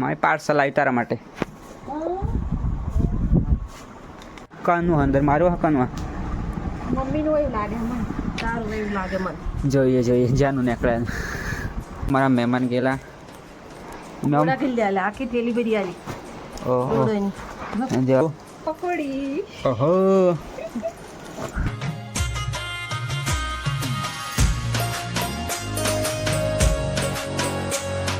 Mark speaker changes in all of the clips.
Speaker 1: મારે પાર્સલ આવી તારા માટે. કાનું અંદર મારું હા કાનું
Speaker 2: મમ્મીનું એવું લાગે મને. તારું એવું લાગે મને.
Speaker 1: જોઈએ જોઈએ જાનું નીકળે. મારા મહેમાન ગયેલા.
Speaker 2: થોડા ખીલ આખી થેલી ભરી આલી.
Speaker 1: ઓહો.
Speaker 2: પકોડી.
Speaker 1: ઓહો.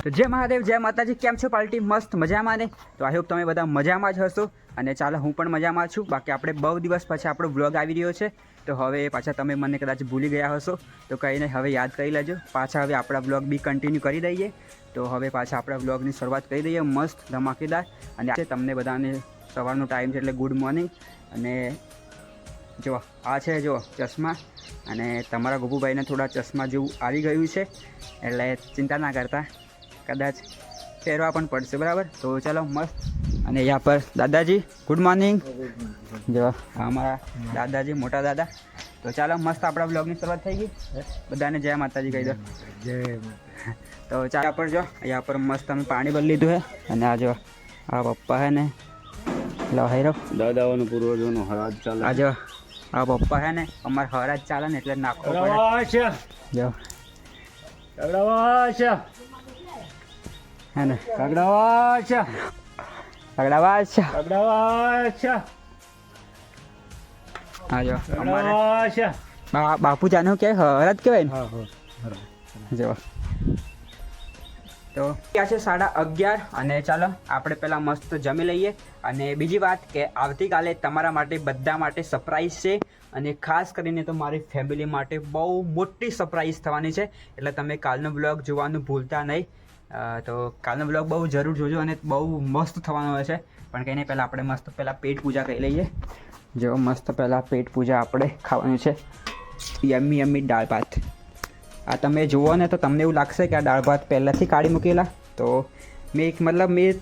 Speaker 1: તો જય મહાદેવ, જય માતાજી, કેમ છો? પાર્ટી મસ્ત મજામાં ને? તો આઈ હોપ તમે બધા મજામાં જ હશો. અને ચાલો, હું પણ મજામાં છું. બાકી આપણે બહુ દિવસ પછી આપણો બ્લોગ આવી રહ્યો છે. તો હવે પાછા તમે મને કદાચ ભૂલી ગયા હશો. તો કંઈ નહીં હવે યાદ કરી લેજો. પાછા હવે આપણા બ્લોગ બી કન્ટિન્યુ કરી દઈએ. તો હવે પાછા આપણા બ્લોગની શરૂઆત કરી દઈએ. મસ્ત ધમાકેદાર. અને આજે તમને બધાને સવારનો ટાઈમ છે એટલે ગુડ મોર્નિંગ અને જો આ છે જો ચશ્મા. અને તમારા ગોપુભાઈને થોડા ચશ્મા જેવું આવી ગયું છે. એટલે ચિંતા ના કરતા. કદાચ પહેરવા પણ પડશે બરાબર? તો ચાલો મસ્ત. અને અહીંયા પર દાદાજી ગુડ મોર્નિંગ જો અમારા દાદાજી મોટા દાદા. તો ચાલો મસ્ત આપણા બ્લોગની શરૂઆત થઈ ગઈ. બધાને જય માતાજી કહી દો. તો ચાલો પર જો અહીંયા પર મસ્ત અમે પાણી ભરી લીધું છે અને આ જો આ પપ્પા હે ને લો હેરો.
Speaker 3: દાદાઓનું પૂર્વજોનું હરાજ ચાલે.
Speaker 1: આ જો આ પપ્પા હે ને અમારે હરાજ ચાલે ને એટલે નાખો પડે. જો. હે ને પકડાવા છે હા જો અમારે બા- બાપુ જાનો કે હરત કહેવાય ને? જો. તો ક્યાં છે સાડા અગિયાર? અને ચાલો આપણે પહેલાં મસ્ત જમી લઈએ. અને બીજી વાત કે આવતીકાલે તમારા માટે બધા માટે સરપ્રાઈઝ છે. અને ખાસ કરીને તો મારી ફેમિલી માટે બહુ મોટી સરપ્રાઈઝ થવાની છે. એટલે તમે કાલનો બ્લોગ જોવાનું ભૂલતા નહીં. તો કાલનો બ્લોગ બહુ જરૂર જોજો અને બહુ મસ્ત થવાનો હોય છે. પણ કંઈ નહીં, પહેલાં આપણે મસ્ત પહેલાં પેટ પૂજા કરી લઈએ. જો મસ્ત પહેલાં પેટ પૂજા આપણે ખાવાની છે. યમ્મી યમ્મી દાળ ભાત. આ તમે જુઓ ને તો તમને એવું લાગશે કે આ દાળ ભાત પહેલાંથી કાઢી મૂકેલા. તો મેં એક મતલબ મેં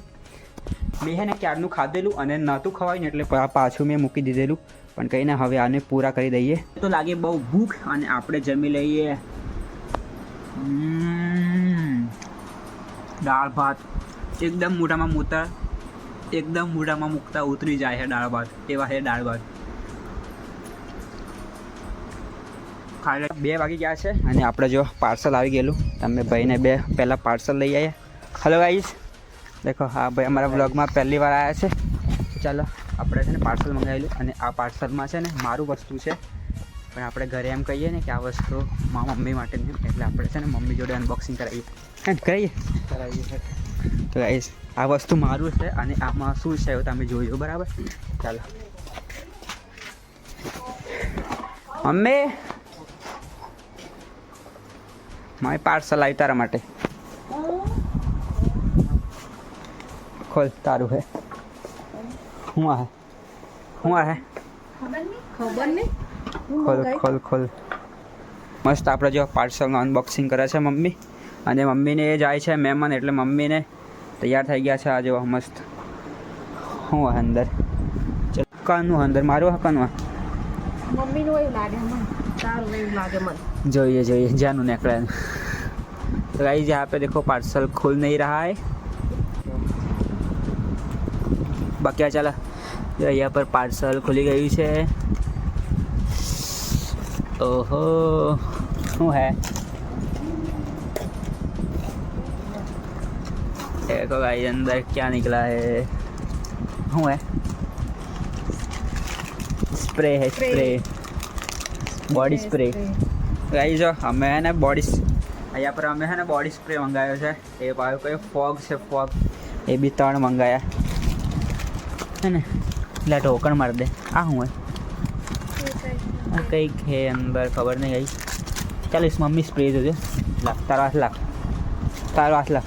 Speaker 1: મેં હે ને ક્યારનું ખાધેલું અને નહોતું ખવાયું એટલે પાછું મેં મૂકી દીધેલું. પણ કંઈ ના, હવે આને પૂરા કરી દઈએ. તો લાગે બહુ ભૂખ અને આપણે જમી લઈએ. દાળ, ભાત એકદમ મોઢામાં મૂતા એકદમ મોઢામાં મૂકતા ઉતરી જાય છે દાળ, ભાત. એવા છે દાળ, ભાત. ખાલી બે વાગી ગયા છે અને આપણે જો પાર્સલ આવી ગયેલું. તમે ભાઈને બે પહેલાં પાર્સલ લઈ આવ્યા હલો ગાઈસ દેખો હા ભાઈ અમારા બ્લોગમાં પહેલી વાર આવ્યા છે. ચાલો, આપણે છે ને પાર્સલ મંગાવેલું અને આ પાર્સલમાં છે ને મારું વસ્તુ છે પણ આપણે ઘરે એમ કહીએ ને કે આ વસ્તુ મારા મમ્મી માટે નહીં એટલે આપણે છે ને મમ્મી જોડે અનબોક્સિંગ કરાવીએ. હે કહીએ કરાવીએ તો ગાઈસ આ વસ્તુ મારું છે અને આમાં શું છે એવું તમે જોજો બરાબર? ચાલો. મમ્મી! મારે પાર્સલ આવી તારા માટે. ખોલ તારું હે. હું આ હે? હું આ હે?
Speaker 2: ખબર નહીં? હું
Speaker 1: ખોલ
Speaker 2: મંગાઈ?
Speaker 1: ખોલ ખોલ મસ્ત આપણે જો પાર્સલનું અનબોક્સિંગ કરે છે મમ્મી અને મમ્મીને એ જાય છે મહેમાન એટલે મમ્મીને તૈયાર થઈ ગયા છે આ જો મસ્ત હું આ અંદર ચલ કાનું અંદર મારું હા કાનું આ?
Speaker 2: મમ્મીનું એવું લાગે મને તારું એવું લાગે મને
Speaker 1: જોઈએ જોઈએ જ્યાંનું નીકળે એનું. तो गाइस यहाँ पे देखो पार्सल खुल नहीं रहा है बाकी चला जो यहाँ पर पार्सल खुली गई છે ओहो શું है देखो गाइस अंदर क्या निकला है શું है स्प्रे है स्प्रे बॉडी स्प्रे ગાઈ જો અમે હે ને બોડી અહીંયા પર અમે હે ને બોડી સ્પ્રે મંગાવ્યો છે એ પાછો કયો ફોગ છે ફોગ એ બી ત્રણ મંગાયા હે ને એટલે ઢોકણ મારી દે આ શું હોય કંઈક છે અંદર, ખબર નહીં ગઈ ચાલ ઇસ મમ્મી સ્પ્રે જોજો. લાખ તારો હાથ લાખ. તારો હાથ લાખ.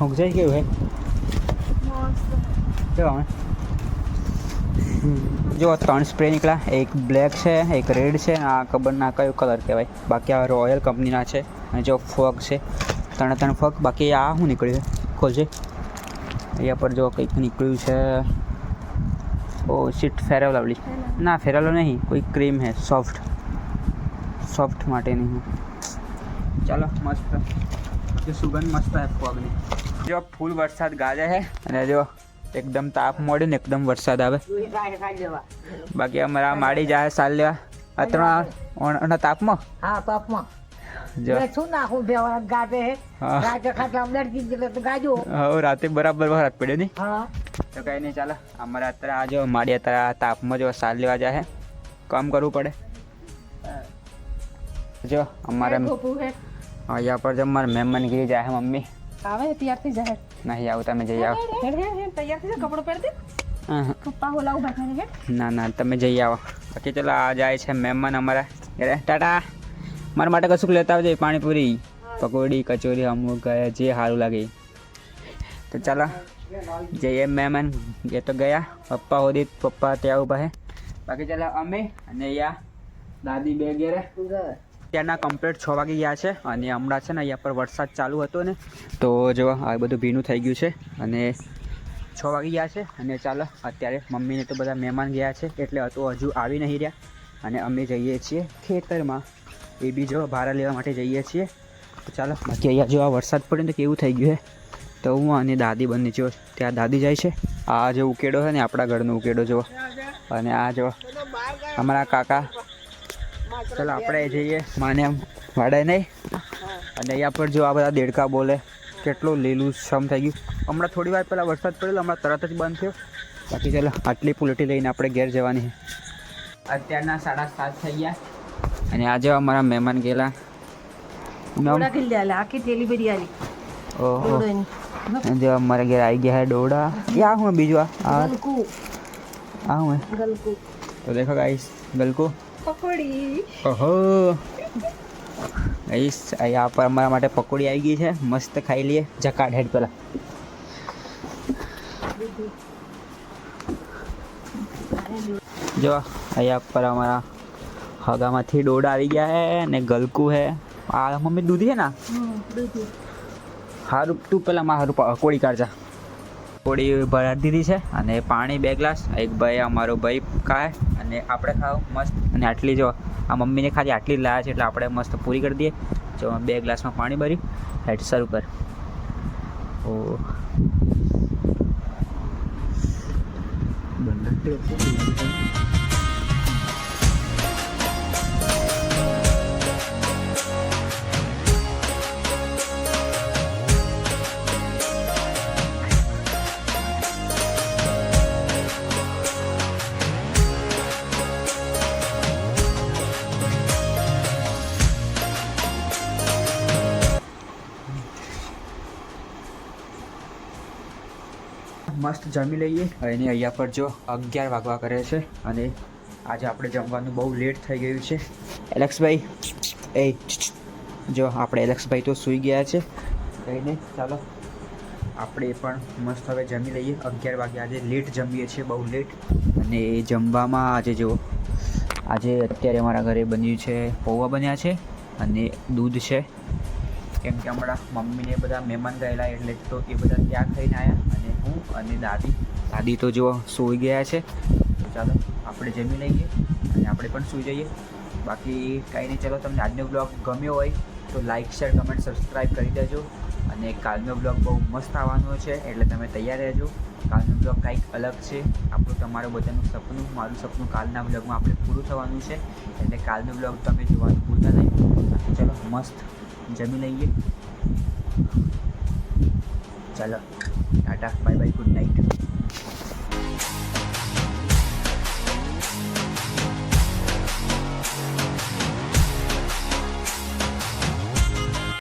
Speaker 1: હું જાય કેવું હે? કેવા જો, ત્રણ સ્પ્રે નીકળ્યા. એક બ્લેક છે, એક રેડ છે, આ ખબર ના કયો કલર કહેવાય. બાકી આ રોયલ કંપનીના છે. અને જો ફોગ છે. ત્રણે ત્રણ ફોગ બાકી આ શું નીકળ્યું છે? ખોલજે. અહીંયા પર જો કંઈક નીકળ્યું છે. ઓ સીટ ફેરવ લવલી ના ફેરવલો નહીં. કોઈ ક્રીમ હે સોફ્ટ સોફ્ટ માટેની હું ચાલો મસ્ત. જે સુગંધ મસ્ત હે ફોગની. જો ફૂલ વરસાદ ગાજે છે. અને જો એકદમ તાપ મળે ને એકદમ વરસાદ આવે. બાકી અમારા માડી જાય સાલ લેવા. અત્રણ તાપમાં?
Speaker 2: હા પાપમાં
Speaker 1: જો.
Speaker 2: મેં શું નાખું ભેવા ગાતે હે?
Speaker 1: હા.
Speaker 2: રાજા ખાટલા લડકી ગયેલો તો ગાજો
Speaker 1: હવે રાતે બરાબર વરસાદ પડ્યો નહીં?
Speaker 2: હા.
Speaker 1: તો કંઈ નહીં ચાલો. અમારે અત્યારે આ જો માડી અત્યારે આ તાપમાં જો સાલ લેવા જાય કામ કરવું પડે. જો અમારે
Speaker 2: ગોપુ હે.
Speaker 1: અહીંયા પર જો મારે મહેમાનગીરી જાય છે મમ્મી.
Speaker 2: આવે ત્યારથી જાય
Speaker 1: નહીં આવું તમે જઈ આવો.
Speaker 2: હેડ હેડ હેડ તૈયાર થઈ જા કપડો પહેર દે
Speaker 1: હા.
Speaker 2: પપ્પા હોલા ઊભા થઈને હેડ.
Speaker 1: ના ના તમે જઈ આવો. બાકી ચલો આ જાય છે મહેમાન અમારા ઘરે. ટાટા. મારા માટે કશું લેતા આવજે પાણીપુરી પકોડી કચોરી અમુક જે સારું લાગે. તો ચાલો જઈએ મહેમાન. એ તો ગયા. પપ્પા હોદી પપ્પા ત્યાં ઊભા હે. બાકી ચાલો અમે અને અહીંયા દાદી બે ઘેરે. ત્યારના કમ્પ્લીટ છ વાગી ગયા છે અને હમણાં છે ને અહીંયા પર વરસાદ ચાલુ હતો ને તો જો આ બધું ભીનું થઈ ગયું છે અને છ વાગી ગયા છે અને ચાલો અત્યારે મમ્મીને તો બધા મહેમાન ગયા છે એટલે હતું હજુ આવી નહીં રહ્યા અને અમે જઈએ છીએ ખેતરમાં. એ બી જો ભાડા લેવા માટે જઈએ છીએ. તો ચાલો, બાકી અહીંયા જો આ વરસાદ પડે તો કેવું થઈ ગયું છે તો હું અને દાદી બંને જો, ત્યાં દાદી જાય છે. આ જે ઉકેડો છે ને, આપણા ઘરનો ઉકેડો જો અને આ જો અમારા કાકા. ચાલો, આપણે જઈએ, માને એમ વાડાય નહીં. અને અહીંયા પર જો આ બધા દેડકા બોલે, કેટલું લીલું સમ થઈ ગયું. હમણાં થોડી વાર પહેલાં વરસાદ પડેલો હમણાં તરત જ બંધ થયો. બાકી ચાલો, આટલી પુલટી લઈને આપણે ઘેર જવાની અત્યારના સાડા સાત થઈ ગયા. અને આજે અમારા મહેમાન ગયેલા.
Speaker 2: આખી થેલી ભરી આલી.
Speaker 1: ઓહો. અને જો અમારા ઘેર આવી ગયા હે ડોડા ક્યાં હું બીજું આ? આ? હું?
Speaker 2: ગલકુ.
Speaker 1: તો દેખો ગાઈસ ગલકુ.
Speaker 2: પકોડી.
Speaker 1: ઓહો. ગાઈસ અહીંયા પર અમારા માટે પકોડી આવી ગઈ છે. મસ્ત ખાઈ લઈએ. જકાડ હેડ પેલા. જો અહીંયા પર અમારા હગામાંથી દોડ આવી ગયા હે ને ગલકું હે. આ મમ્મી દૂધી છે ને? હારું તું પેલા માં સારું કોળી કાઢજા કોળી ભરા દીધી છે અને પાણી બે ગ્લાસ. એક ભાઈ અમારો ભાઈ ખાય અને આપણે ખાવ મસ્ત. અને આટલી જો આ મમ્મીને ખાલી આટલી જ લાયા છે એટલે આપણે મસ્ત પૂરી કરી દઈએ. જો બે ગ્લાસમાં પાણી ભરી હેડ સર કર. ઓ. મસ્ત જમી લઈએ. અને અહીંયા પર જો અગિયાર વાગવા કરે છે અને આજે આપણે જમવાનું બહુ લેટ થઈ ગયું છે. એલેક્સભાઈ, એ, જો આપણે એલેક્સભાઈ તો સૂઈ ગયા છે. કહીને ચાલો આપણે પણ મસ્ત હવે જમી લઈએ. અગિયાર વાગે આજે લેટ જમીએ છીએ, બહુ લેટ અને જમવામાં આજે જો, આજે અત્યારે અમારા ઘરે બન્યું છે, પૌવા બન્યા છે અને દૂધ છે. કેમ કે હમણાં મમ્મીને બધા મહેમાન ગયેલા એટલે તો એ બધા ત્યાં થઈને આવ્યા અને હું અને દાદી દાદી તો જો સૂઈ ગયા છે. તો ચાલો, આપણે જમી લઈએ અને આપણે પણ સૂઈ જઈએ. બાકી કાંઈ નહીં, ચાલો તમને આજનો બ્લોગ ગમ્યો હોય તો લાઇક શેર કમેન્ટ સબસ્ક્રાઈબ કરી દેજો. અને કાલનો બ્લોગ બહુ મસ્ત આવવાનો છે, એટલે તમે તૈયાર રહેજો. કાલનો બ્લોગ કંઈક અલગ છે. આપણું, તમારું બધાનું સપનું, મારું સપનું કાલના બ્લોગમાં આપણે પૂરું થવાનું છે. એટલે કાલનો બ્લોગ તમે જોવાનું ભૂલતા નહીં. ચલો, મસ્ત જમી લઈએ ચાલો tata bye bye good night